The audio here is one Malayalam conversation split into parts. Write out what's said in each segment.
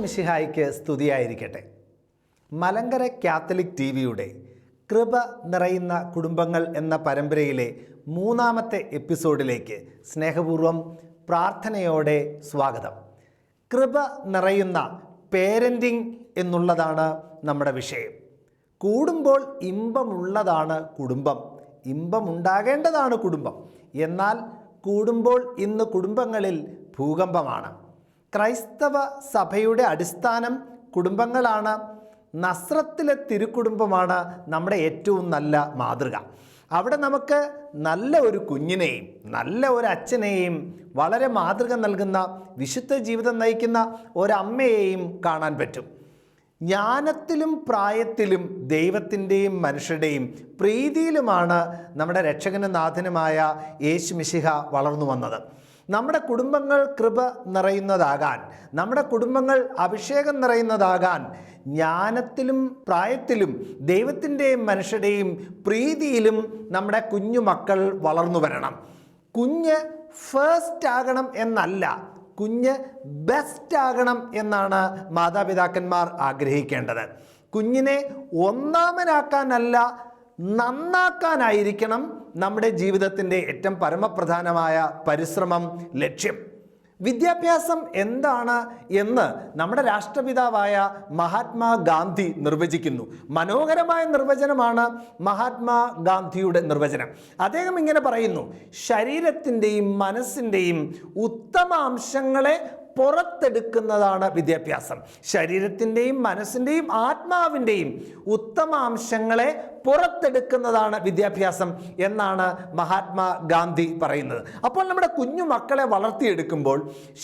മിശിഹായിക്ക് സ്തുതിയായിരിക്കട്ടെ. മലങ്കര കാത്തലിക് ടി വിയുടെ കൃപ നിറയുന്ന കുടുംബങ്ങൾ എന്ന പരമ്പരയിലെ മൂന്നാമത്തെ എപ്പിസോഡിലേക്ക് സ്നേഹപൂർവം പ്രാർത്ഥനയോടെ സ്വാഗതം. കൃപ നിറയുന്ന പേരന്റിങ് എന്നുള്ളതാണ് നമ്മുടെ വിഷയം. കൂടുമ്പോൾ ഇമ്പമുള്ളതാണ് കുടുംബം. ഇമ്പമുണ്ടാകേണ്ടതാണ് കുടുംബം. എന്നാൽ കൂടുമ്പോൾ ഇന്ന് കുടുംബങ്ങളിൽ ഭൂകമ്പമാണ്. ക്രൈസ്തവ സഭയുടെ അടിസ്ഥാനം കുടുംബങ്ങളാണ്. നസ്രത്തിലെ തിരുക്കുടുംബമാണ് നമ്മുടെ ഏറ്റവും നല്ല മാതൃക. അവിടെ നമുക്ക് നല്ല ഒരു കുഞ്ഞിനെയും നല്ല ഒരു അച്ഛനെയും വളരെ മാതൃക നൽകുന്ന വിശുദ്ധ ജീവിതം നയിക്കുന്ന ഒരമ്മയെയും കാണാൻ പറ്റും. ജ്ഞാനത്തിലും പ്രായത്തിലും ദൈവത്തിന്റെയും മനുഷ്യരുടെയും പ്രീതിയിലുമാണ് നമ്മുടെ രക്ഷകനും നാഥനുമായ യേശു മിശിഹ വളർന്നു വന്നത്. നമ്മുടെ കുടുംബങ്ങൾ കൃപ നിറയുന്നതാകാൻ നമ്മുടെ കുടുംബങ്ങൾ അഭിഷേകം നിറയുന്നതാകാൻ ജ്ഞാനത്തിലും പ്രായത്തിലും ദൈവത്തിന്റെയും മനുഷ്യരുടെയും പ്രീതിയിലും നമ്മുടെ കുഞ്ഞു മക്കൾ വളർന്നു വരണം. കുഞ്ഞ് ഫേസ്റ്റ് ആകണം എന്നല്ല കുഞ്ഞ് ബെസ്റ്റ് ആകണം എന്നാണ് മാതാപിതാക്കന്മാർ ആഗ്രഹിക്കേണ്ടത്. കുഞ്ഞിനെ ഒന്നാമനാക്കാനല്ല നന്നാക്കാനായിരിക്കണം നമ്മുടെ ജീവിതത്തിന്റെ ഏറ്റവും പരമപ്രധാനമായ പരിശ്രമം ലക്ഷ്യം. വിദ്യാഭ്യാസം എന്താണ് എന്ന് നമ്മുടെ രാഷ്ട്രപിതാവായ മഹാത്മാഗാന്ധി നിർവചിക്കുന്നു. മനോഹരമായ നിർവചനമാണ് മഹാത്മാഗാന്ധിയുടെ നിർവചനം. അദ്ദേഹം ഇങ്ങനെ പറയുന്നു ശരീരത്തിന്റെയും മനസ്സിന്റെയും ഉത്തമ അംശങ്ങളെ പുറത്തെടുക്കുന്നതാണ് വിദ്യാഭ്യാസം. ശരീരത്തിന്റെയും മനസ്സിന്റെയും ആത്മാവിന്റെയും ഉത്തമാംശങ്ങളെ പുറത്തെടുക്കുന്നതാണ് വിദ്യാഭ്യാസം എന്നാണ് മഹാത്മാ ഗാന്ധി പറയുന്നത്. അപ്പോൾ നമ്മുടെ കുഞ്ഞു മക്കളെ വളർത്തിയെടുക്കുമ്പോൾ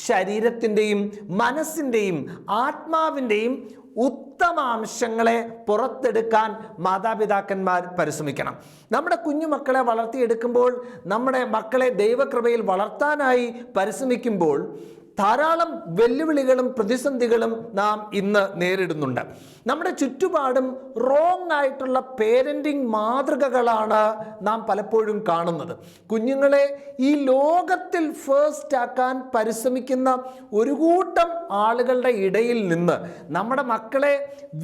ശരീരത്തിന്റെയും മനസ്സിന്റെയും ആത്മാവിന്റെയും ഉത്തമാംശങ്ങളെ പുറത്തെടുക്കാൻ മാതാപിതാക്കന്മാർ പരിശ്രമിക്കണം. നമ്മുടെ കുഞ്ഞു മക്കളെ വളർത്തിയെടുക്കുമ്പോൾ നമ്മുടെ മക്കളെ ദൈവകൃപയിൽ വളർത്താനായി പരിശ്രമിക്കുമ്പോൾ ധാരാളം വെല്ലുവിളികളും പ്രതിസന്ധികളും നാം ഇന്ന് നേരിടുന്നുണ്ട്. നമ്മുടെ ചുറ്റുപാടും റോങ് ആയിട്ടുള്ള പേരന്റിങ് മാതൃകകളാണ് നാം പലപ്പോഴും കാണുന്നത്. കുഞ്ഞുങ്ങളെ ഈ ലോകത്തിൽ ഫേസ്റ്റ് ആക്കാൻ പരിശ്രമിക്കുന്ന ഒരു കൂട്ടം ആളുകളുടെ ഇടയിൽ നിന്ന് നമ്മുടെ മക്കളെ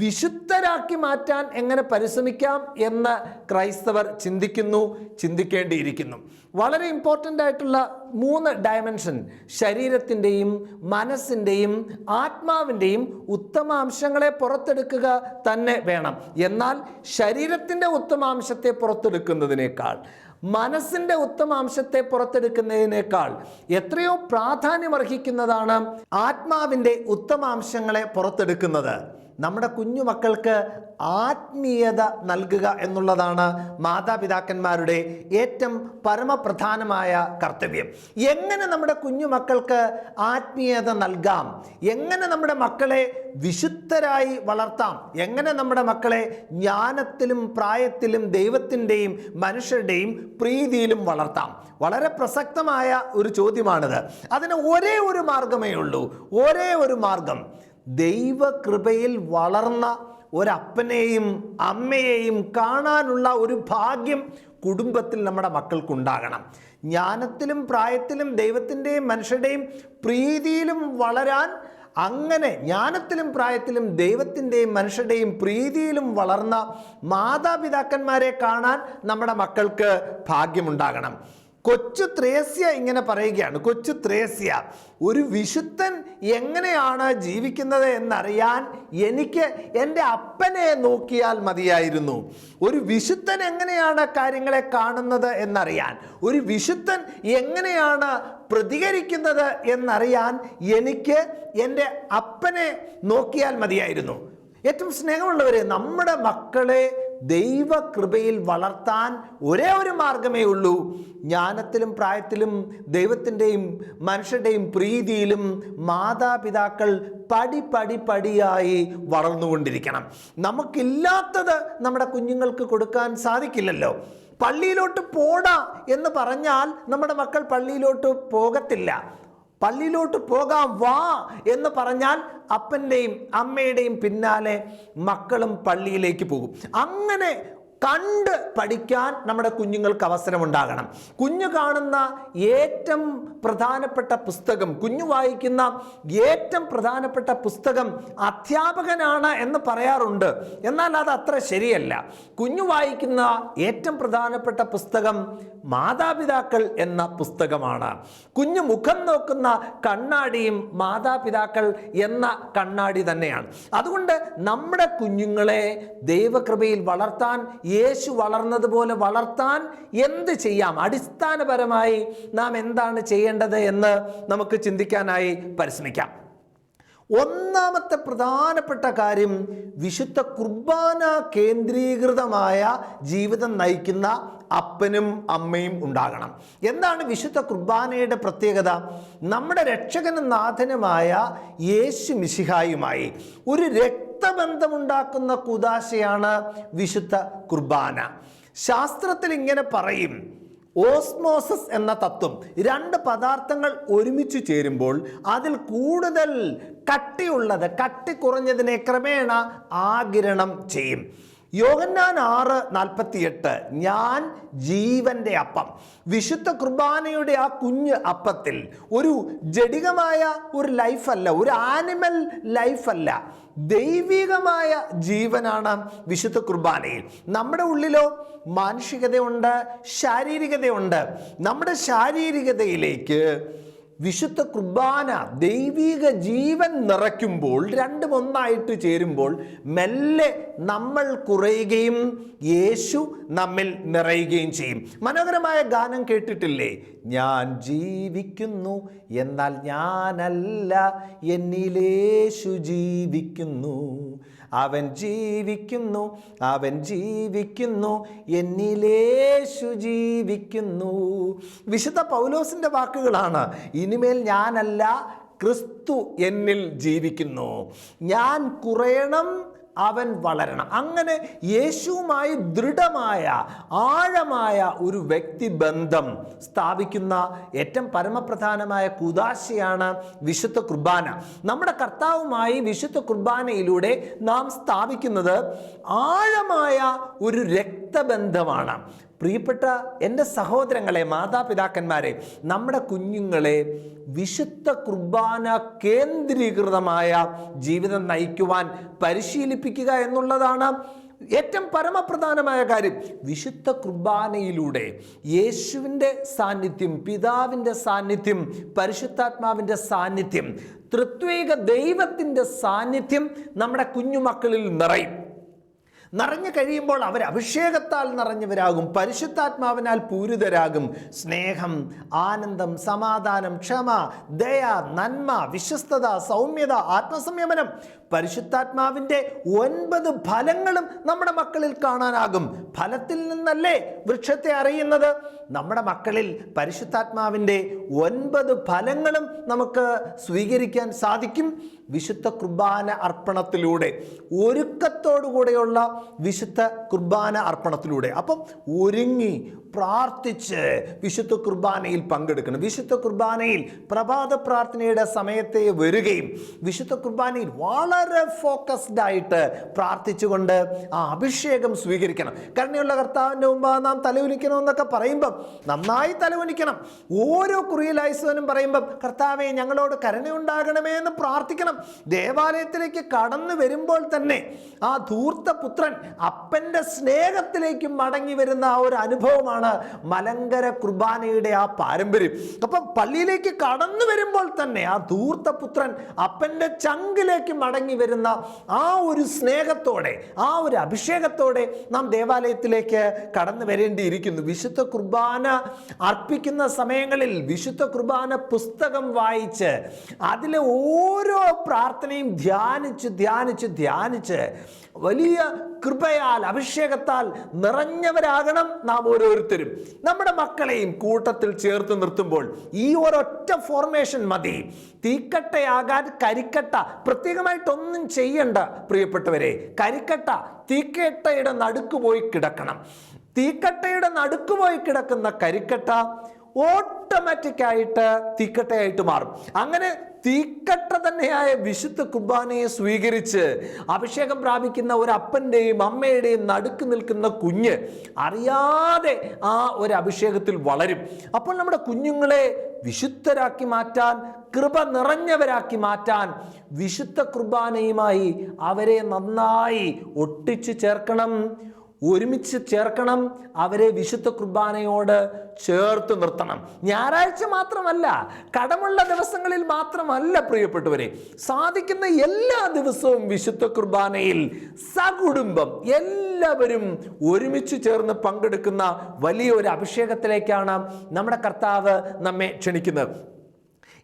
വിശുദ്ധരാക്കി മാറ്റാൻ എങ്ങനെ പരിശ്രമിക്കാം എന്ന് ക്രൈസ്തവർ ചിന്തിക്കുന്നു ചിന്തിക്കേണ്ടിയിരിക്കുന്നു. വളരെ ഇമ്പോർട്ടന്റ് ആയിട്ടുള്ള മൂന്ന് ഡയമെൻഷൻ ശരീരത്തിന്റെയും മനസ്സിന്റെയും ആത്മാവിന്റെയും ഉത്തമാംശങ്ങളെ പുറത്തെടുക്കുക തന്നെ വേണം. എന്നാൽ ശരീരത്തിന്റെ ഉത്തമാംശത്തെ പുറത്തെടുക്കുന്നതിനേക്കാൾ മനസ്സിന്റെ ഉത്തമാംശത്തെ പുറത്തെടുക്കുന്നതിനേക്കാൾ എത്രയോ പ്രാധാന്യമർഹിക്കുന്നതാണ് ആത്മാവിന്റെ ഉത്തമാംശങ്ങളെ പുറത്തെടുക്കുന്നത്. നമ്മുടെ കുഞ്ഞു മക്കൾക്ക് ആത്മീയത നൽകുക എന്നുള്ളതാണ് മാതാപിതാക്കന്മാരുടെ ഏറ്റവും പരമപ്രധാനമായ കർത്തവ്യം. എങ്ങനെ നമ്മുടെ കുഞ്ഞു മക്കൾക്ക് ആത്മീയത നൽകാം? എങ്ങനെ നമ്മുടെ മക്കളെ വിശുദ്ധരായി വളർത്താം? എങ്ങനെ നമ്മുടെ മക്കളെ ജ്ഞാനത്തിലും പ്രായത്തിലും ദൈവത്തിന്റെയും മനുഷ്യരുടെയും പ്രീതിയിലും വളർത്താം? വളരെ പ്രസക്തമായ ഒരു ചോദ്യമാണിത്. അതിന് ഒരേ ഒരു മാർഗമേ ഉള്ളൂ. ഒരേ ഒരു മാർഗം. ദൈവകൃപയിൽ വളർന്ന ഒരപ്പനെയും അമ്മയെയും കാണാനുള്ള ഒരു ഭാഗ്യം കുടുംബത്തിൽ നമ്മുടെ മക്കൾക്കുണ്ടാകണം. ജ്ഞാനത്തിലും പ്രായത്തിലും ദൈവത്തിന്റെയും മനുഷ്യരുടെയും പ്രീതിയിലും വളരാൻ അങ്ങനെ ജ്ഞാനത്തിലും പ്രായത്തിലും ദൈവത്തിന്റെയും മനുഷ്യരുടെയും പ്രീതിയിലും വളർന്ന മാതാപിതാക്കന്മാരെ കാണാൻ നമ്മുടെ മക്കൾക്ക് ഭാഗ്യമുണ്ടാകണം. കൊച്ചു ത്രേസ്യ ഇങ്ങനെ പറയുകയാണ്. കൊച്ചു ത്രേസ്യ ഒരു വിശുദ്ധൻ എങ്ങനെയാണ് ജീവിക്കുന്നത് എന്നറിയാൻ എനിക്ക് എന്റെ അപ്പനെ നോക്കിയാൽ മതിയായിരുന്നു. ഒരു വിശുദ്ധൻ എങ്ങനെയാണ് കാര്യങ്ങളെ കാണുന്നത് എന്നറിയാൻ ഒരു വിശുദ്ധൻ എങ്ങനെയാണ് പ്രതികരിക്കുന്നത് എന്നറിയാൻ എനിക്ക് എന്റെ അപ്പനെ നോക്കിയാൽ മതിയായിരുന്നു. ഏറ്റവും സ്നേഹമുള്ളവരെ നമ്മുടെ മക്കളെ ദൈവകൃപയിൽ വളർത്താൻ ഒരേ ഒരു മാർഗമേ ഉള്ളൂ. ജ്ഞാനത്തിലും പ്രായത്തിലും ദൈവത്തിന്റെയും മനുഷ്യരുടെയും പ്രീതിയിലും മാതാപിതാക്കൾ പടി പടി പടിയായി വളർന്നുകൊണ്ടിരിക്കണം. നമുക്കില്ലാത്തത് നമ്മുടെ കുഞ്ഞുങ്ങൾക്ക് കൊടുക്കാൻ സാധിക്കില്ലല്ലോ. പള്ളിയിലോട്ട് പോടാ എന്ന് പറഞ്ഞാൽ നമ്മുടെ മക്കൾ പള്ളിയിലോട്ട് പോകത്തില്ല. പള്ളിയിലോട്ട് പോകാം വാ എന്ന് പറഞ്ഞാൽ അപ്പന്റെയും അമ്മയുടെയും പിന്നാലെ മക്കളും പള്ളിയിലേക്ക് പോകും. അങ്ങനെ കണ്ട് പഠിക്കാൻ നമ്മുടെ കുഞ്ഞുങ്ങൾക്ക് അവസരമുണ്ടാകണം. കുഞ്ഞു കാണുന്ന ഏറ്റവും പ്രധാനപ്പെട്ട പുസ്തകം കുഞ്ഞു വായിക്കുന്ന ഏറ്റവും പ്രധാനപ്പെട്ട പുസ്തകം അധ്യാപകനാണ് എന്ന് പറയാറുണ്ട്. എന്നാൽ അത് അത്ര ശരിയല്ല. കുഞ്ഞു വായിക്കുന്ന ഏറ്റവും പ്രധാനപ്പെട്ട പുസ്തകം മാതാപിതാക്കൾ എന്ന പുസ്തകമാണ്. കുഞ്ഞു മുഖം നോക്കുന്ന കണ്ണാടിയും മാതാപിതാക്കൾ എന്ന കണ്ണാടി തന്നെയാണ്. അതുകൊണ്ട് നമ്മുടെ കുഞ്ഞുങ്ങളെ ദൈവകൃപയിൽ വളർത്താൻ യേശു വളർന്നതുപോലെ വളർത്താൻ എന്ത് ചെയ്യാം? അടിസ്ഥാനപരമായി നാം എന്താണ് ചെയ്യേണ്ടത് എന്ന് നമുക്ക് ചിന്തിക്കാനായി പരിശ്രമിക്കാം. ഒന്നാമത്തെ പ്രധാനപ്പെട്ട കാര്യം വിശുദ്ധ കുർബാന കേന്ദ്രീകൃതമായ ജീവിതം നയിക്കുന്ന അപ്പനും അമ്മയും ഉണ്ടാകണം. എന്താണ് വിശുദ്ധ കുർബാനയുടെ പ്രത്യേകത? നമ്മുടെ രക്ഷകനും നാഥനുമായ യേശു മിശിഹായുമായി ഒരു രക്തബന്ധമുണ്ടാക്കുന്ന കുദാശയാണ് വിശുദ്ധ കുർബാന. ശാസ്ത്രത്തിൽ ഇങ്ങനെ പറയും ഓസ്മോസസ് എന്ന തത്വം രണ്ട് പദാർത്ഥങ്ങൾ ഒരുമിച്ച് ചേരുമ്പോൾ അതിൽ കൂടുതൽ കട്ടിയുള്ളത് കട്ടി കുറഞ്ഞതിനെ ക്രമേണ ആകിരണം ചെയ്യും. യോഹന്നാൻ ആറ് നാൽപ്പത്തിയെട്ട് ഞാൻ ജീവന്റെ അപ്പം. വിശുദ്ധ കുർബാനയുടെ ആ കുഞ്ഞ് അപ്പത്തിൽ ഒരു ജടികമായ ഒരു ലൈഫല്ല ഒരു ആനിമൽ ലൈഫല്ല ദൈവികമായ ജീവനാണ് വിശുദ്ധ കുർബാനയിൽ. നമ്മുടെ ഉള്ളിലോ മാനുഷികതയുണ്ട് ശാരീരികതയുണ്ട്. നമ്മുടെ ശാരീരികതയിലേക്ക് വിശുദ്ധ കുർബാന ദൈവിക ജീവൻ നിറയ്ക്കുമ്പോൾ രണ്ടും ഒന്നായിട്ട് ചേരുമ്പോൾ മെല്ലെ നമ്മൾ കുറയുകയും യേശു നമ്മിൽ നിറയുകയും ചെയ്യും. മനോഹരമായ ഗാനം കേട്ടിട്ടില്ലേ? ഞാൻ ജീവിക്കുന്നു എന്നാൽ ഞാനല്ല എന്നിലേശു ജീവിക്കുന്നു. അവൻ ജീവിക്കുന്നു അവൻ ജീവിക്കുന്നു എന്നിലേശു ജീവിക്കുന്നു. വിശുദ്ധ പൗലോസിന്റെ വാക്കുകളാണ് ഇനിമേൽ ഞാനല്ല ക്രിസ്തു എന്നിൽ ജീവിക്കുന്നു. ഞാൻ കുറയണം അവൻ വളരണം. അങ്ങനെ യേശുവുമായി ദൃഢമായ ആഴമായ ഒരു വ്യക്തിബന്ധം സ്ഥാപിക്കുന്ന ഏറ്റവും പരമപ്രധാനമായ കുദാശയാണ് വിശുദ്ധ കുർബാന. നമ്മുടെ കർത്താവുമായി വിശുദ്ധ കുർബാനയിലൂടെ നാം സ്ഥാപിക്കുന്നത് ആഴമായ ഒരു രക്തബന്ധമാണ്. പ്രിയപ്പെട്ട എന്റെ സഹോദരങ്ങളെ മാതാപിതാക്കന്മാരെ നമ്മുടെ കുഞ്ഞുങ്ങളെ വിശുദ്ധ കുർബാന കേന്ദ്രീകൃതമായ ജീവിതം നയിക്കുവാൻ പരിശീലിപ്പിക്കുക എന്നുള്ളതാണ് ഏറ്റവും പരമപ്രധാനമായ കാര്യം. വിശുദ്ധ കുർബാനയിലൂടെ യേശുവിന്റെ സാന്നിധ്യം പിതാവിന്റെ സാന്നിധ്യം പരിശുദ്ധാത്മാവിന്റെ സാന്നിധ്യം തൃത്വേക ദൈവത്തിന്റെ സാന്നിധ്യം നമ്മുടെ കുഞ്ഞുമക്കളിൽ നിറയും. നിറഞ്ഞു കഴിയുമ്പോൾ അവർ അഭിഷേകത്താൽ നിറഞ്ഞവരാകും പരിശുദ്ധാത്മാവിനാൽ പൂരിതരാകും. സ്നേഹം ആനന്ദം സമാധാനം ക്ഷമ ദയ നന്മ വിശ്വസ്തത സൗമ്യത ആത്മസംയമനം പരിശുദ്ധാത്മാവിന്റെ ഒൻപത് ഫലങ്ങളും നമ്മുടെ മക്കളിൽ കാണാനാകും. ഫലത്തിൽ നിന്നല്ലേ വൃക്ഷത്തെ അറിയുന്നത്? നമ്മുടെ മക്കളിൽ പരിശുദ്ധാത്മാവിന്റെ ഒൻപത് ഫലങ്ങളും നമുക്ക് സ്വീകരിക്കാൻ സാധിക്കും. വിശുദ്ധ കുർബാന അർപ്പണത്തിലൂടെ ഒരുക്കത്തോടുകൂടെയുള്ള വിശുദ്ധ കുർബാന അർപ്പണത്തിലൂടെ. അപ്പം ഒരുങ്ങി പ്രാർത്ഥിച്ച് വിശുദ്ധ കുർബാനയിൽ പങ്കെടുക്കണം. വിശുദ്ധ കുർബാനയിൽ പ്രഭാത പ്രാർത്ഥനയുടെ സമയത്തെ വരികയും വിശുദ്ധ കുർബാനയിൽ വളരെ ഫോക്കസ്ഡ് ആയിട്ട് പ്രാർത്ഥിച്ചുകൊണ്ട് ആ അഭിഷേകം സ്വീകരിക്കണം. കരുണയുള്ള കർത്താവിന്റെ മുമ്പ് നാം തലവുനിക്കണമെന്നൊക്കെ പറയുമ്പം നന്നായി തലവുനിക്കണം ഓരോ കുറിയലായുസവനും പറയുമ്പം കർത്താവെ ഞങ്ങളോട് കരുണയുണ്ടാകണമേ എന്ന് പ്രാർത്ഥിക്കണം. ദേവാലയത്തിലേക്ക് കടന്നു വരുമ്പോൾ തന്നെ ആ ധൂർത്ത പുത്രൻ അപ്പന്റെ സ്നേഹത്തിലേക്ക് മടങ്ങി വരുന്ന ആ ഒരു അനുഭവമാണ് മലങ്കര കുർബാനയുടെ ആ പാരമ്പര്യം. അപ്പം പള്ളിയിലേക്ക് കടന്നു വരുമ്പോൾ തന്നെ ആ ധൂർത്ത പുത്രൻ അപ്പന്റെ ചങ്കിലേക്ക് മടങ്ങി വരുന്ന ആ ഒരു സ്നേഹത്തോടെ ആ ഒരു അഭിഷേകത്തോടെ നാം ദേവാലയത്തിലേക്ക് കടന്നു വരേണ്ടിയിരിക്കുന്നു. വിശുദ്ധ കുർബാന അർപ്പിക്കുന്ന സമയങ്ങളിൽ വിശുദ്ധ കുർബാന പുസ്തകം വായിച്ച് അതിലെ ഓരോ പ്രാർത്ഥനയും ധ്യാനിച്ച് ധ്യാനിച്ച് ധ്യാനിച്ച് വലിയ കൃപയാൽ അഭിഷേകത്താൽ നിറഞ്ഞവരാകണം നാം ഓരോരുത്തരും. നമ്മുടെ മക്കളെയും കൂട്ടത്തിൽ ചേർത്ത് നിർത്തുമ്പോൾ ഈ ഒരൊറ്റ ഫോർമേഷൻ മതി. തീക്കട്ടയാകാൻ കരിക്കട്ട പ്രത്യേകമായിട്ടൊന്നും ചെയ്യണ്ട പ്രിയപ്പെട്ടവരെ കരിക്കട്ട തീക്കട്ടയുടെ നടുക്ക് പോയി കിടക്കണം. തീക്കട്ടയുടെ നടുക്ക് പോയി കിടക്കുന്ന കരിക്കട്ട ഓട്ടോമാറ്റിക്കായിട്ട് തീക്കട്ടയായിട്ട് മാറും. അങ്ങനെ തീക്കട്ട തന്നെയായ വിശുദ്ധ കുർബാനയെ സ്വീകരിച്ച് അഭിഷേകം പ്രാപിക്കുന്ന ഒരു അപ്പന്റെയും അമ്മയുടെയും നടുക്ക് നിൽക്കുന്ന കുഞ്ഞ് അറിയാതെ ആ ഒരു അഭിഷേകത്തിൽ വളരും. അപ്പോൾ നമ്മുടെ കുഞ്ഞുങ്ങളെ വിശുദ്ധരാക്കി മാറ്റാൻ കൃപ നിറഞ്ഞവരാക്കി മാറ്റാൻ വിശുദ്ധ കുർബാനയുമായി അവരെ നന്നായി ഒട്ടിച്ചു ചേർക്കണം. ഒരുമിച്ച് ചേർക്കണം അവരെ വിശുദ്ധ കുർബാനയോട് ചേർത്ത് നിർത്തണം. ഞായറാഴ്ച മാത്രമല്ല കടമുള്ള ദിവസങ്ങളിൽ മാത്രമല്ല പ്രിയപ്പെട്ടവരെ സാധിക്കുന്ന എല്ലാ ദിവസവും വിശുദ്ധ കുർബാനയിൽ സകുടുംബം എല്ലാവരും ഒരുമിച്ച് ചേർന്ന് പങ്കെടുക്കുന്ന വലിയ ഒരു അഭിഷേകത്തിലേക്കാണ് നമ്മുടെ കർത്താവ് നമ്മെ ക്ഷണിക്കുന്നത്.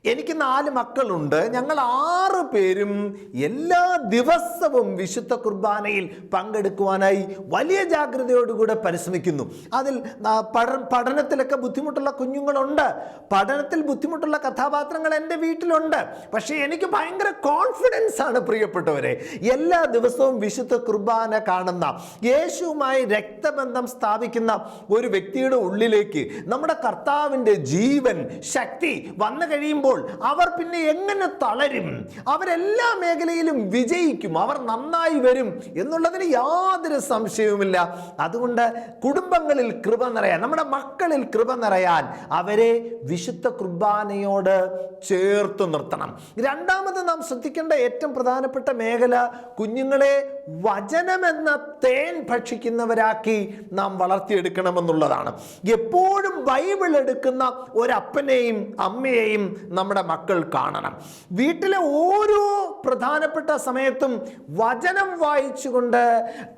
എനിക്ക് നാല് മക്കളുണ്ട്. ഞങ്ങൾ ആറ് പേരും എല്ലാ ദിവസവും വിശുദ്ധ കുർബാനയിൽ പങ്കെടുക്കുവാനായി വലിയ ജാഗ്രതയോടുകൂടെ പരിശ്രമിക്കുന്നു. അതിൽ പഠ- പഠനത്തിലൊക്കെ ബുദ്ധിമുട്ടുള്ള കുഞ്ഞുങ്ങളുണ്ട്. പഠനത്തിൽ ബുദ്ധിമുട്ടുള്ള കഥാപാത്രങ്ങൾ എന്റെ വീട്ടിലുണ്ട്. പക്ഷേ എനിക്ക് ഭയങ്കര കോൺഫിഡൻസ് ആണ് പ്രിയപ്പെട്ടവരെ. എല്ലാ ദിവസവും വിശുദ്ധ കുർബാന കാണുന്ന യേശുവുമായി രക്തബന്ധം സ്ഥാപിക്കുന്ന ഒരു വ്യക്തിയുടെ ഉള്ളിലേക്ക് നമ്മുടെ കർത്താവിന്റെ ജീവൻ ശക്തി വന്നു കഴിയുമ്പോൾ അവർ പിന്നെ എങ്ങനെ തളരും? അവരെല്ലാ മേഖലയിലും വിജയിക്കും. അവർ നന്നായി വരും എന്നുള്ളതിന് യാതൊരു സംശയവുമില്ല. അതുകൊണ്ട് കുടുംബങ്ങളിൽ കൃപ നിറയാൻ നമ്മുടെ മക്കളിൽ കൃപ നിറയാൻ അവരെ വിശുദ്ധ കുർബാനയോട് ചേർത്ത് നിർത്തണം. രണ്ടാമത് നാം ശ്രദ്ധിക്കേണ്ട ഏറ്റവും പ്രധാനപ്പെട്ട മേഖല കുഞ്ഞുങ്ങളെ വചനമെന്ന തേൻ ഭക്ഷിക്കുന്നവരാക്കി നാം വളർത്തിയെടുക്കണമെന്നുള്ളതാണ്. എപ്പോഴും ബൈബിൾ എടുക്കുന്ന ഒരപ്പനെയും അമ്മയെയും നമ്മുടെ മക്കൾ കാണണം. വീട്ടിലെ ഓരോ പ്രധാനപ്പെട്ട സമയത്തും വചനം വായിച്ചുകൊണ്ട്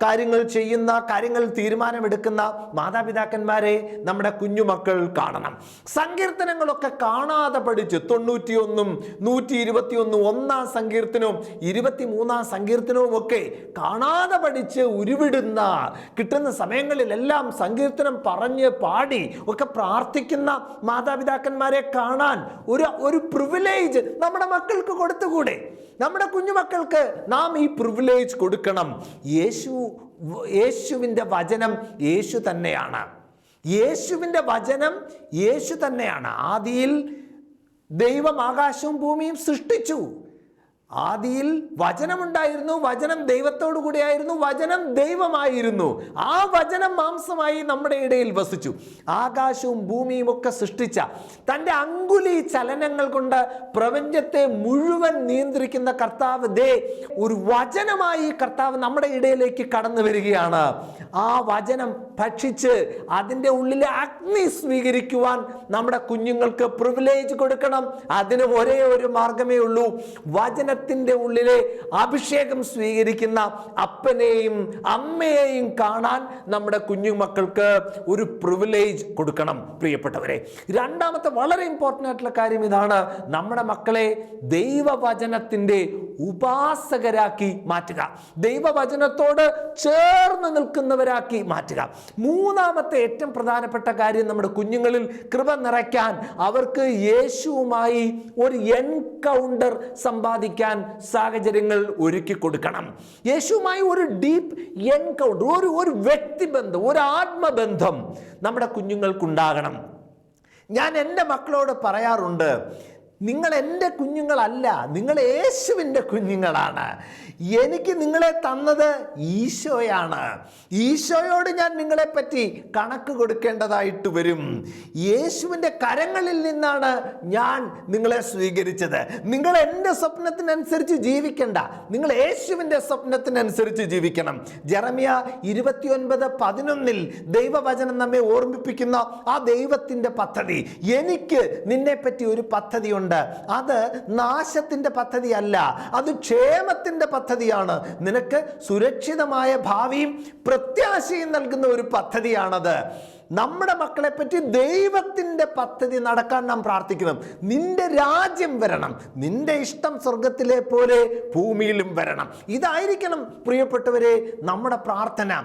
കാര്യങ്ങൾ ചെയ്യുന്ന കാര്യങ്ങൾ തീരുമാനമെടുക്കുന്ന മാതാപിതാക്കന്മാരെ നമ്മുടെ കുഞ്ഞുമക്കൾ കാണണം. സങ്കീർത്തനങ്ങളൊക്കെ കാണാതെ പഠിച്ച് തൊണ്ണൂറ്റിയൊന്നും നൂറ്റി ഇരുപത്തിയൊന്നും ഒന്നാം സങ്കീർത്തനവും ഇരുപത്തി മൂന്നാം സങ്കീർത്തനവും ഒക്കെ കാണാതെ പഠിച്ച് ഉരുവിടുന്ന കിട്ടുന്ന സമയങ്ങളിലെല്ലാം സങ്കീർത്തനം പറഞ്ഞ് പാടി ഒക്കെ പ്രാർത്ഥിക്കുന്ന മാതാപിതാക്കന്മാരെ കാണാൻ ഒരു ഒരു പ്രിവിലേജ് നമ്മുടെ മക്കൾക്ക് കൊടുത്തുകൂടെ? നമ്മുടെ കുഞ്ഞുമക്കൾക്ക് നാം ഈ പ്രിവിലേജ് കൊടുക്കണം. യേശു യേശുവിന്റെ വചനം യേശു തന്നെയാണ്. യേശുവിന്റെ വചനം യേശു തന്നെയാണ്. ആദിയിൽ ദൈവം ആകാശവും ഭൂമിയും സൃഷ്ടിച്ചു. ആദിയിൽ വചനമുണ്ടായിരുന്നു വചനം ദൈവത്തോടു കൂടിയായിരുന്നു വചനം ദൈവമായിരുന്നു. ആ വചനം മാംസമായി നമ്മുടെ ഇടയിൽ വസിച്ചു. ആകാശവും ഭൂമിയും ഒക്കെ സൃഷ്ടിച്ച തന്റെ അങ്കുലി ചലനങ്ങൾ കൊണ്ട് പ്രപഞ്ചത്തെ മുഴുവൻ നിയന്ത്രിക്കുന്ന കർത്താവ് ദേ ഒരു വചനമായി കർത്താവ് നമ്മുടെ ഇടയിലേക്ക് കടന്നു വരികയാണ്. ആ വചനം ഭക്ഷിച്ച് അതിന്റെ ഉള്ളിലെ അഗ്നി സ്വീകരിക്കുവാൻ നമ്മുടെ കുഞ്ഞുങ്ങൾക്ക് പ്രിവിലേജ് കൊടുക്കണം. അതിന് ഒരേ ഒരു മാർഗമേ ഉള്ളൂ. വചനത്തിന്റെ ഉള്ളിലെ അഭിഷേകം സ്വീകരിക്കുന്ന അപ്പനെയും അമ്മയെയും കാണാൻ നമ്മുടെ കുഞ്ഞുമക്കൾക്ക് ഒരു പ്രിവിലേജ് കൊടുക്കണം പ്രിയപ്പെട്ടവരെ. രണ്ടാമത്തെ വളരെ ഇമ്പോർട്ടന്റ് ആയിട്ടുള്ള കാര്യം ഇതാണ് നമ്മുടെ മക്കളെ ദൈവവചനത്തിന്റെ ഉപാസകരാക്കി മാറ്റുക. ദൈവവചനത്തോട് ചേർന്ന് നിൽക്കുന്നവരാക്കി മാറ്റുക. മൂന്നാമത്തെ ഏറ്റവും പ്രധാനപ്പെട്ട കാര്യം നമ്മുടെ കുഞ്ഞുങ്ങളിൽ കൃപ നിറയ്ക്കാൻ അവർക്ക് യേശുവുമായി ഒരു എൻകൗണ്ടർ സമ്പാദിക്കാൻ സാഹചര്യങ്ങൾ ഒരുക്കി കൊടുക്കണം. യേശുവുമായി ഒരു ഡീപ്പ് എൻകൗണ്ടർ ഒരു ഒരു വ്യക്തിബന്ധം ഒരു ആത്മബന്ധം നമ്മുടെ കുഞ്ഞുങ്ങൾക്കുണ്ടാകണം. ഞാൻ എന്റെ മക്കളോട് പറയാറുണ്ട് നിങ്ങൾ എന്റെ കുഞ്ഞുങ്ങളല്ല നിങ്ങൾ യേശുവിന്റെ കുഞ്ഞുങ്ങളാണ്. എനിക്ക് നിങ്ങളെ തന്നത് ഈശോയാണ്. ഈശോയോട് ഞാൻ നിങ്ങളെ പറ്റി കണക്ക് കൊടുക്കേണ്ടതായിട്ട് വരും. യേശുവിന്റെ കരങ്ങളിൽ നിന്നാണ് ഞാൻ നിങ്ങളെ സ്വീകരിച്ചത്. നിങ്ങൾ എന്റെ സ്വപ്നത്തിനനുസരിച്ച് ജീവിക്കണ്ട. നിങ്ങൾ യേശുവിന്റെ സ്വപ്നത്തിനനുസരിച്ച് ജീവിക്കണം. ജെറമിയ ഇരുപത്തിയൊൻപത് പതിനൊന്നിൽ ദൈവവചനം നമ്മെ ഓർമ്മിപ്പിക്കുന്ന ആ ദൈവത്തിന്റെ പദ്ധതി. എനിക്ക് നിന്നെപ്പറ്റി ഒരു പദ്ധതിയുണ്ട്. അത് നാശത്തിന്റെ പദ്ധതിയല്ല അത് ക്ഷേമത്തിന്റെ പദ്ധതിയാണ്. നിനക്ക് സുരക്ഷിതമായ ഭാവിയും പ്രത്യാശയും നൽകുന്ന ഒരു പദ്ധതിയാണത്. നമ്മുടെ മക്കളെ പറ്റി ദൈവത്തിന്റെ പദ്ധതി നടക്കാൻ നാം പ്രാർത്ഥിക്കണം. നിന്റെ രാജ്യം വരണം. നിന്റെ ഇഷ്ടം സ്വർഗത്തിലെ പോലെ ഭൂമിയിലും വരണം. ഇതായിരിക്കണം പ്രിയപ്പെട്ടവരെ നമ്മുടെ പ്രാർത്ഥന.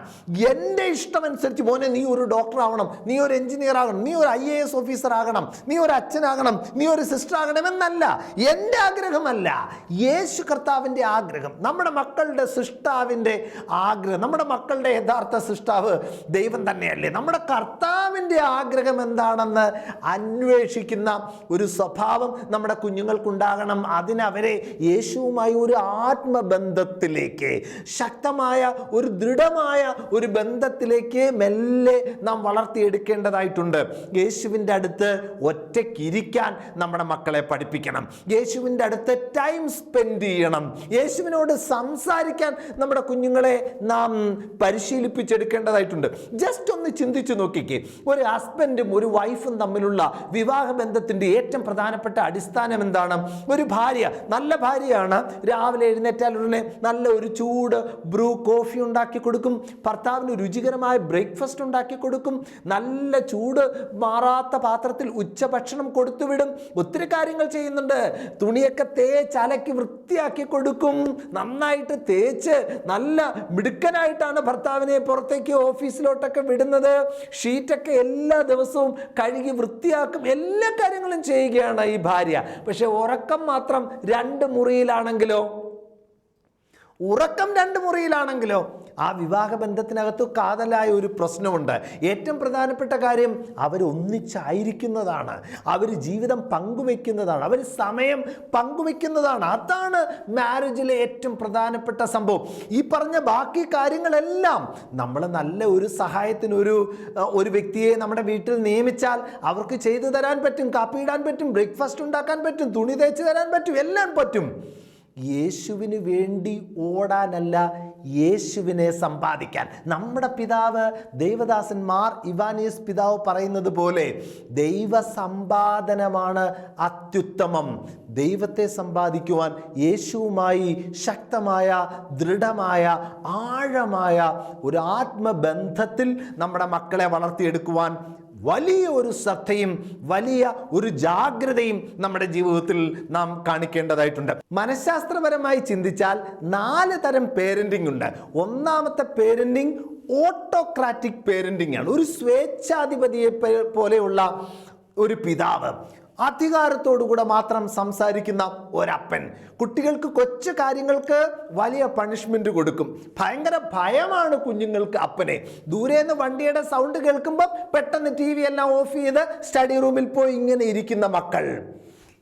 എന്റെ ഇഷ്ടമനുസരിച്ച് മോനെ നീ ഒരു ഡോക്ടർ ആവണം. നീ ഒരു എഞ്ചിനീയർ ആകണം. നീ ഒരു ഐ എ എസ് ഓഫീസർ ആകണം. നീ ഒരു അച്ഛനാകണം. നീ ഒരു സിസ്റ്റർ ആകണം എന്നല്ല. എന്റെ ആഗ്രഹമല്ല. യേശു കർത്താവിന്റെ ആഗ്രഹം. നമ്മുടെ മക്കളുടെ സൃഷ്ടാവിന്റെ ആഗ്രഹം. നമ്മുടെ മക്കളുടെ യഥാർത്ഥ സൃഷ്ടാവ് ദൈവം തന്നെയല്ലേ. നമ്മുടെ കർത്താവിന്റെ കർത്താവിന്റെ ആഗ്രഹം എന്താണെന്ന് അന്വേഷിക്കുന്ന ഒരു സ്വഭാവം നമ്മുടെ കുഞ്ഞുങ്ങൾക്കുണ്ടാകണം. അതിനവരെ യേശുവുമായി ഒരു ആത്മബന്ധത്തിലേക്ക് ശക്തമായ ഒരു ദൃഢമായ ഒരു ബന്ധത്തിലേക്ക് മെല്ലെ നാം വളർത്തിയെടുക്കേണ്ടതായിട്ടുണ്ട്. യേശുവിന്റെ അടുത്ത് ഒറ്റയ്ക്കിരിക്കാൻ നമ്മുടെ മക്കളെ പഠിപ്പിക്കണം. യേശുവിന്റെ അടുത്ത് ടൈം സ്പെൻഡ് ചെയ്യണം. യേശുവിനോട് സംസാരിക്കാൻ നമ്മുടെ കുഞ്ഞുങ്ങളെ നാം പരിശീലിപ്പിച്ചെടുക്കേണ്ടതായിട്ടുണ്ട്. ജസ്റ്റ് ഒന്ന് ചിന്തിച്ചു നോക്കിക്കേ. ഒരു ഹസ്ബൻഡും ഒരു വൈഫും തമ്മിലുള്ള വിവാഹ ബന്ധത്തിന്റെ ഏറ്റവും പ്രധാനപ്പെട്ട അടിസ്ഥാനം എന്താണ്? ഒരു ഭാര്യ. നല്ല ഭാര്യയാണ്. രാവിലെ എഴുന്നേറ്റാൽ ഉടനെ നല്ല ഒരു ചൂട് ബ്രൂ കോഫി ഉണ്ടാക്കി കൊടുക്കും. ഭർത്താവിന് രുചികരമായ ബ്രേക്ക്ഫാസ്റ്റ് ഉണ്ടാക്കി കൊടുക്കും. നല്ല ചൂട് മാറാത്ത പാത്രത്തിൽ ഉച്ചഭക്ഷണം കൊടുത്തുവിടും. ഒത്തിരി കാര്യങ്ങൾ ചെയ്യുന്നുണ്ട്. തുണിയൊക്കെ തേച്ച് അലക്കി വൃത്തിയാക്കി കൊടുക്കും. നന്നായിട്ട് തേച്ച് നല്ല മിടുക്കനായിട്ടാണ് ഭർത്താവിനെ പുറത്തേക്ക് ഓഫീസിലോട്ടൊക്കെ വിടുന്നത്. ഷീറ്റൊക്കെ എല്ലാ ദിവസവും കഴുകി വൃത്തിയാക്കും എല്ലാ കാര്യങ്ങളും ചെയ്യുകയാണ് ഈ ഭാര്യ. പക്ഷെ ഉറക്കം മാത്രം രണ്ട് മുറിയിലാണെങ്കിലോ? ഉറക്കം രണ്ട് മുറിയിലാണെങ്കിലോ? ആ വിവാഹ ബന്ധത്തിനകത്ത് കാതലായ ഒരു പ്രശ്നമുണ്ട്. ഏറ്റവും പ്രധാനപ്പെട്ട കാര്യം അവർ ഒന്നിച്ചായിരിക്കുന്നതാണ്. അവർ ജീവിതം പങ്കുവെക്കുന്നതാണ് അവർ സമയം പങ്കുവെക്കുന്നതാണ് അതാണ് മാരേജിലെ ഏറ്റവും പ്രധാനപ്പെട്ട സംഭവം. ഈ പറഞ്ഞ ബാക്കി കാര്യങ്ങളെല്ലാം നമ്മൾ നല്ല ഒരു സഹായത്തിന് ഒരു ഒരു വ്യക്തിയെ നമ്മുടെ വീട്ടിൽ നിയമിച്ചാൽ അവർക്ക് ചെയ്തു തരാൻ പറ്റും കാപ്പി ഇടാൻ പറ്റും ബ്രേക്ക്ഫാസ്റ്റ് ഉണ്ടാക്കാൻ പറ്റും തുണി തേച്ച് തരാൻ പറ്റും എല്ലാം പറ്റും. യേശുവിന് വേണ്ടി ഓടാനല്ല യേശുവിനെ സമ്പാദിക്കാൻ. നമ്മുടെ പിതാവ് ദൈവദാസന്മാർ ഇവാനീസ് പിതാവ് പറയുന്നത് പോലെ ദൈവ സമ്പാദനമാണ് അത്യുത്തമം. ദൈവത്തെ സമ്പാദിക്കുവാൻ യേശുവുമായി ശക്തമായ ദൃഢമായ ആഴമായ ഒരു ആത്മബന്ധത്തിൽ നമ്മുടെ മക്കളെ വളർത്തിയെടുക്കുവാൻ വലിയ ഒരു ശ്രദ്ധയും വലിയ ഒരു ജാഗ്രതയും നമ്മുടെ ജീവിതത്തിൽ നാം കാണിക്കേണ്ടതായിട്ടുണ്ട്. മനഃശാസ്ത്രപരമായി ചിന്തിച്ചാൽ നാല് തരം പേരന്റിംഗ് ഉണ്ട്. ഒന്നാമത്തെ പേരന്റിംഗ് ഓട്ടോക്രാറ്റിക് പേരന്റിംഗ് ആണ്. ഒരു സ്വേച്ഛാധിപതിയെ പോലെയുള്ള ഒരു പിതാവ്. അധികാരത്തോടുകൂടെ മാത്രം സംസാരിക്കുന്ന ഒരപ്പൻ. കുട്ടികൾക്ക് കൊച്ചു കാര്യങ്ങൾക്ക് വലിയ പണിഷ്മെന്റ് കൊടുക്കും. ഭയങ്കര ഭയമാണ് കുഞ്ഞുങ്ങൾക്ക് അപ്പനെ. ദൂരെ നിന്ന് വണ്ടിയുടെ സൗണ്ട് കേൾക്കുമ്പോൾ പെട്ടെന്ന് ടി വി എല്ലാം ഓഫ് ചെയ്ത് സ്റ്റഡി റൂമിൽ പോയി ഇങ്ങനെ ഇരിക്കുന്ന മക്കൾ.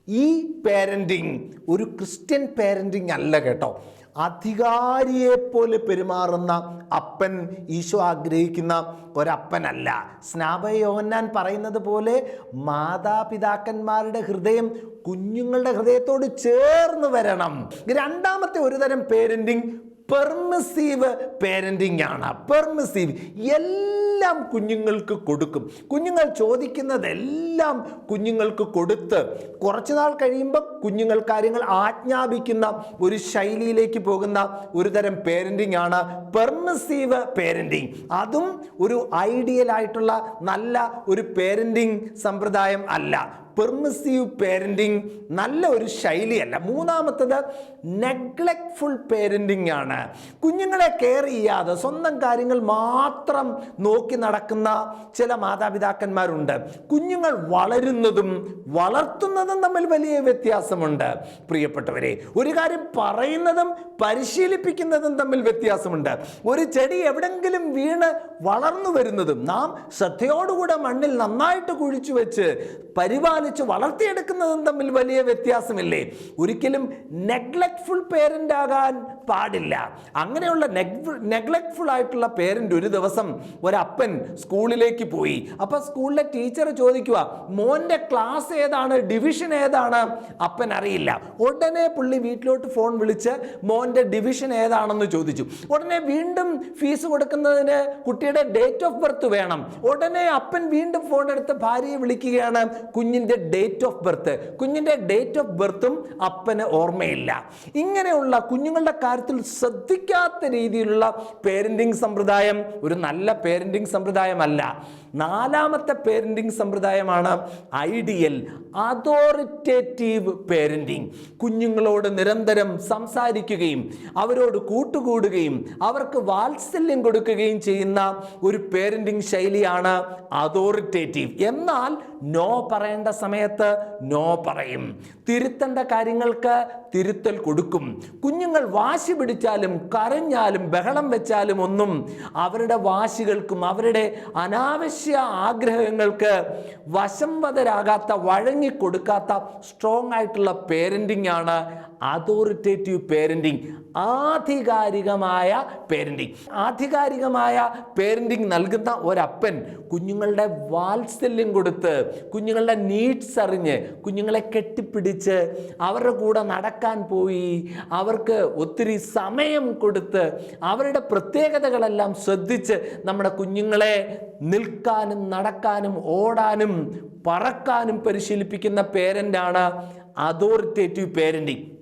ഈ പേരന്റിങ് ഒരു ക്രിസ്ത്യൻ പേരന്റിങ് അല്ല കേട്ടോ. അധികാരിയെ പോലെ പെരുമാറുന്ന അപ്പൻ ഈശോ ആഗ്രഹിക്കുന്ന ഒരപ്പനല്ല. സ്നാപയോന്നാൻ പറയുന്നത് പോലെ മാതാപിതാക്കന്മാരുടെ ഹൃദയം കുഞ്ഞുങ്ങളുടെ ഹൃദയത്തോട് ചേർന്ന് വരണം. രണ്ടാമത്തെ ഒരു തരം പേരന്റിങ് പെർമിസീവ് പേരന്റിംഗ് ആണ്. പെർമിസീവ് എല്ലാം കുഞ്ഞുങ്ങൾക്ക് കൊടുക്കും. കുഞ്ഞുങ്ങൾ ചോദിക്കുന്നതെല്ലാം കുഞ്ഞുങ്ങൾക്ക് കൊടുത്ത് കുറച്ച് നാൾ കഴിയുമ്പം കുഞ്ഞുങ്ങൾ കാര്യങ്ങൾ ആജ്ഞാപിക്കുന്ന ഒരു ശൈലിയിലേക്ക് പോകുന്ന ഒരു തരം പേരന്റിംഗ് ആണ് പെർമിസീവ് പേരന്റിംഗ് അതും ഒരു ഐഡിയൽ ആയിട്ടുള്ള നല്ല ഒരു പേരന്റിംഗ് സമ്പ്രദായം അല്ല. പെർമിസീവ് പേരന്റിങ് നല്ല ഒരു ശൈലിയല്ല. മൂന്നാമത്തത് നെഗ്ലക്ട്ഫുൾ പേരന്റിങ് ആണ്. കുഞ്ഞുങ്ങളെ കെയർ ചെയ്യാതെ സ്വന്തം കാര്യങ്ങൾ മാത്രം നോക്കി നടക്കുന്ന ചില മാതാപിതാക്കന്മാരുണ്ട്. കുഞ്ഞുങ്ങൾ വളരുന്നതും വളർത്തുന്നതും തമ്മിൽ വലിയ വ്യത്യാസമുണ്ട്. പ്രിയപ്പെട്ടവരെ ഒരു കാര്യം പറയുന്നതും പരിശീലിപ്പിക്കുന്നതും തമ്മിൽ വ്യത്യാസമുണ്ട്. ഒരു ചെടി എവിടെങ്കിലും വീണ് വളർന്നു വരുന്നതും നാം ശ്രദ്ധയോടുകൂടെ മണ്ണിൽ നന്നായിട്ട് കുഴിച്ചു വെച്ച് പരിപാലിച്ച് വളർത്തിയെടുക്കുന്നതും തമ്മിൽ വലിയ വ്യത്യാസമില്ലേ? ഒരിക്കലും നെഗ്ലക്ട്ഫുൾ പേരന്റ് ആകാൻ പാടില്ല. അങ്ങനെയുള്ള നെഗ്ലക്ട്ഫുൾ ആയിട്ടുള്ള പേരന്റ് ഒരു ദിവസം ഒരപ്പൻ സ്കൂളിലേക്ക് പോയി. അപ്പം സ്കൂളിലെ ടീച്ചർ ചോദിക്കുക മോന്റെ ക്ലാസ് ഏതാണ്? ഡിവിഷൻ ഏതാണ്? അപ്പൻ അറിയില്ല. ഉടനെ പുള്ളി വീട്ടിലോട്ട് ഫോൺ വിളിച്ച് മോന്റെ ഡിവിഷൻ ഏതാണെന്ന് ചോദിച്ചു. ഉടനെ വീണ്ടും ഫീസ് കൊടുക്കുന്നതിന് കുട്ടിയുടെ ഡേറ്റ് ഓഫ് ബർത്ത് വേണം. ഉടനെ അപ്പൻ വീണ്ടും ഫോൺ എടുത്ത് ഭാര്യയെ വിളിക്കുകയാണ്. കുഞ്ഞിന്റെ ഡേറ്റ് ഓഫ് ബർത്ത് കുഞ്ഞിന്റെ ഡേറ്റ് ഓഫ് ബർത്തും അപ്പന് ഓർമ്മയില്ല. ഇങ്ങനെയുള്ള കുഞ്ഞുങ്ങളുടെ കാര്യത്തിൽ ശ്രദ്ധിക്കാത്ത രീതിയിലുള്ള പേരന്റിങ് സമ്പ്രദായം ഒരു നല്ല പേരന്റിങ് സമ്പ്രദായമല്ല. നാലാമത്തെ പേരന്റിങ് സമ്പ്രദായമാണ് ഐഡിയൽ അതോറിറ്റേറ്റീവ് പേരന്റിങ് കുഞ്ഞുങ്ങളോട് നിരന്തരം സംസാരിക്കുകയും അവരോട് കൂട്ടുകൂടുകയും അവർക്ക് വാത്സല്യം കൊടുക്കുകയും ചെയ്യുന്ന ഒരു പേരന്റിങ് ശൈലിയാണ് അതോറിറ്റേറ്റീവ് എന്നാൽ നോ പറയേണ്ട സമയത്ത് നോ പറയും. തിരുത്തേണ്ട കാര്യങ്ങൾക്ക് തിരുത്തൽ കൊടുക്കും. കുഞ്ഞുങ്ങൾ വാശി പിടിച്ചാലും കരഞ്ഞാലും ബഹളം വെച്ചാലും ഒന്നും അവരുടെ വാശികൾക്കും അവരുടെ അനാവശ്യ ആഗ്രഹങ്ങൾക്ക് വശംവതരാകാത്ത വഴങ്ങിക്കൊടുക്കാത്ത സ്ട്രോങ് ആയിട്ടുള്ള പേരന്റിംഗ് ആണ് അതോറിറ്റേറ്റീവ് പേരന്റിംഗ് ആധികാരികമായ പേരന്റിംഗ് ആധികാരികമായ പേരന്റിംഗ് നൽകുന്ന ഒരപ്പൻ കുഞ്ഞുങ്ങളുടെ വാത്സല്യം കൊടുത്ത് കുഞ്ഞുങ്ങളുടെ നീഡ്സ് അറിഞ്ഞ് കുഞ്ഞുങ്ങളെ കെട്ടിപ്പിടിച്ച് അവരുടെ കൂടെ നടക്കാൻ പോയി. അവർക്ക് ഒത്തിരി സമയം കൊടുത്ത് അവരുടെ പ്രത്യേകതകളെല്ലാം ശ്രദ്ധിച്ച് നമ്മുടെ കുഞ്ഞുങ്ങളെ നിൽക്കാനും നടക്കാനും ഓടാനും പറക്കാനും പരിശീലിപ്പിക്കുന്ന പേരന്റാണ് അതോറിറ്റേറ്റീവ് പേരന്റിങ്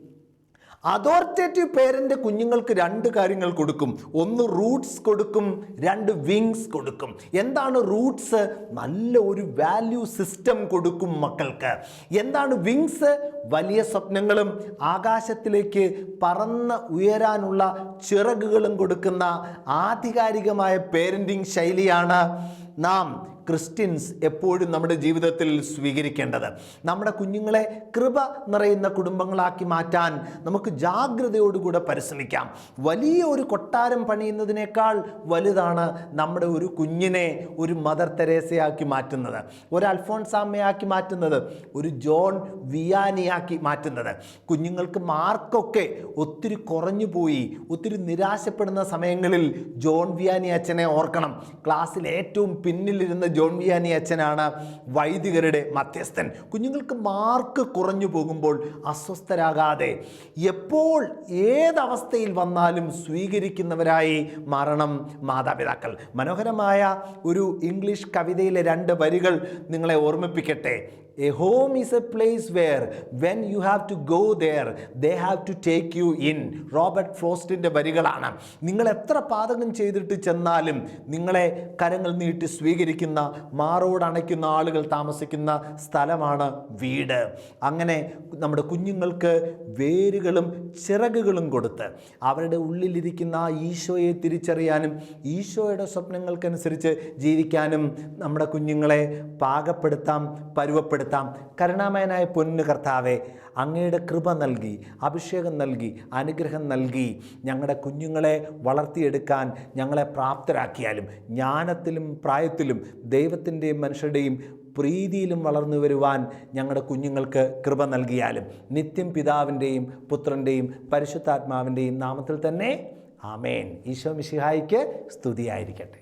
അതോറിറ്റേറ്റീവ് പേരന്റ് കുഞ്ഞുങ്ങൾക്ക് രണ്ട് കാര്യങ്ങൾ കൊടുക്കും. ഒന്ന് റൂട്ട്സ് കൊടുക്കും രണ്ട് വിങ്സ് കൊടുക്കും. എന്താണ് റൂട്ട്സ്? നല്ല ഒരു വാല്യൂ സിസ്റ്റം കൊടുക്കും മക്കൾക്ക്. എന്താണ് വിങ്സ്? വലിയ സ്വപ്നങ്ങളും ആകാശത്തിലേക്ക് പറന്ന് ഉയരാനുള്ള ചിറകുകളും കൊടുക്കുന്ന ആധികാരികമായ പേരന്റിങ് ശൈലിയാണ് നാം ക്രിസ്ത്യൻസ് എപ്പോഴും നമ്മുടെ ജീവിതത്തിൽ സ്വീകരിക്കേണ്ടത്. നമ്മുടെ കുഞ്ഞുങ്ങളെ കൃപ നിറയുന്ന കുടുംബങ്ങളാക്കി മാറ്റാൻ നമുക്ക് ജാഗ്രതയോടുകൂടെ പരിശ്രമിക്കാം. വലിയ ഒരു കൊട്ടാരം പണിയുന്നതിനേക്കാൾ വലുതാണ് നമ്മുടെ ഒരു കുഞ്ഞിനെ ഒരു മദർ തെരേസയാക്കി മാറ്റുന്നത്. ഒരു അൽഫോൺസാമ്മയാക്കി മാറ്റുന്നത്. ഒരു ജോൺ വിയാനിയാക്കി മാറ്റുന്നത്. കുഞ്ഞുങ്ങൾക്ക് മാർക്കൊക്കെ ഒത്തിരി കുറഞ്ഞു പോയി. ഒത്തിരി നിരാശപ്പെടുന്ന സമയങ്ങളിൽ ജോൺ വിയാനി അച്ഛനെ ഓർക്കണം. ക്ലാസ്സിൽ ഏറ്റവും പിന്നിലിരുന്ന ജോൺ വിയാനി അച്ഛനാണ് വൈദികരുടെ മധ്യസ്ഥൻ. കുഞ്ഞുങ്ങൾക്ക് മാർക്ക് കുറഞ്ഞു പോകുമ്പോൾ അസ്വസ്ഥരാകാതെ എപ്പോൾ ഏതവസ്ഥയിൽ വന്നാലും സ്വീകരിക്കുന്നവരായി മാറണം മാതാപിതാക്കൾ. മനോഹരമായ ഒരു ഇംഗ്ലീഷ് കവിതയിലെ രണ്ട് വരികൾ നിങ്ങളെ ഓർമ്മിപ്പിക്കട്ടെ. A home is a place where when you have to go there they have to take you in Robert ഫ്രോസ്റ്റിന്റെ വരികളാണ്. നിങ്ങൾ എത്ര പാതകം ചെയ്തിട്ട് ചെന്നാലും നിങ്ങളെ കരങ്ങൾ നീട്ടി സ്വീകരിക്കുന്ന മാറോടണയ്ക്കുന്ന ആളുകൾ താമസിക്കുന്ന സ്ഥലമാണ് വീട്. അങ്ങനെ നമ്മുടെ കുഞ്ഞുങ്ങൾക്ക് വേരുകളും ചിറകുകളും കൊടുത്ത് അവരുടെ ഉള്ളിലിരിക്കുന്ന ഈശോയെ തിരിച്ചറിയാനും ഈശോയുടെ സ്വപ്നങ്ങൾക്കനുസരിച്ച് ജീവിക്കാനും നമ്മുടെ കുഞ്ഞുങ്ങളെ പാകപ്പെടുത്താം പരുവപ്പെടുത്താം. കരുണാമയനായ പൊന്നു കർത്താവെ അങ്ങയുടെ കൃപ നൽകി അഭിഷേകം നൽകി അനുഗ്രഹം നൽകി. ഞങ്ങളുടെ കുഞ്ഞുങ്ങളെ വളർത്തിയെടുക്കാൻ ഞങ്ങളെ പ്രാപ്തരാക്കിയാലും ജ്ഞാനത്തിലും പ്രായത്തിലും ദൈവത്തിന്റെയും മനുഷ്യരുടെയും പ്രീതിയിലും വളർന്നു വരുവാൻ ഞങ്ങളുടെ കുഞ്ഞുങ്ങൾക്ക് കൃപ നൽകിയാലും നിത്യം പിതാവിന്റെയും പുത്രന്റെയും പരിശുദ്ധാത്മാവിന്റെയും നാമത്തിൽ തന്നെ ആമേൻ. ഈശോ മിശിഹായിക്ക് സ്തുതിയായിരിക്കട്ടെ.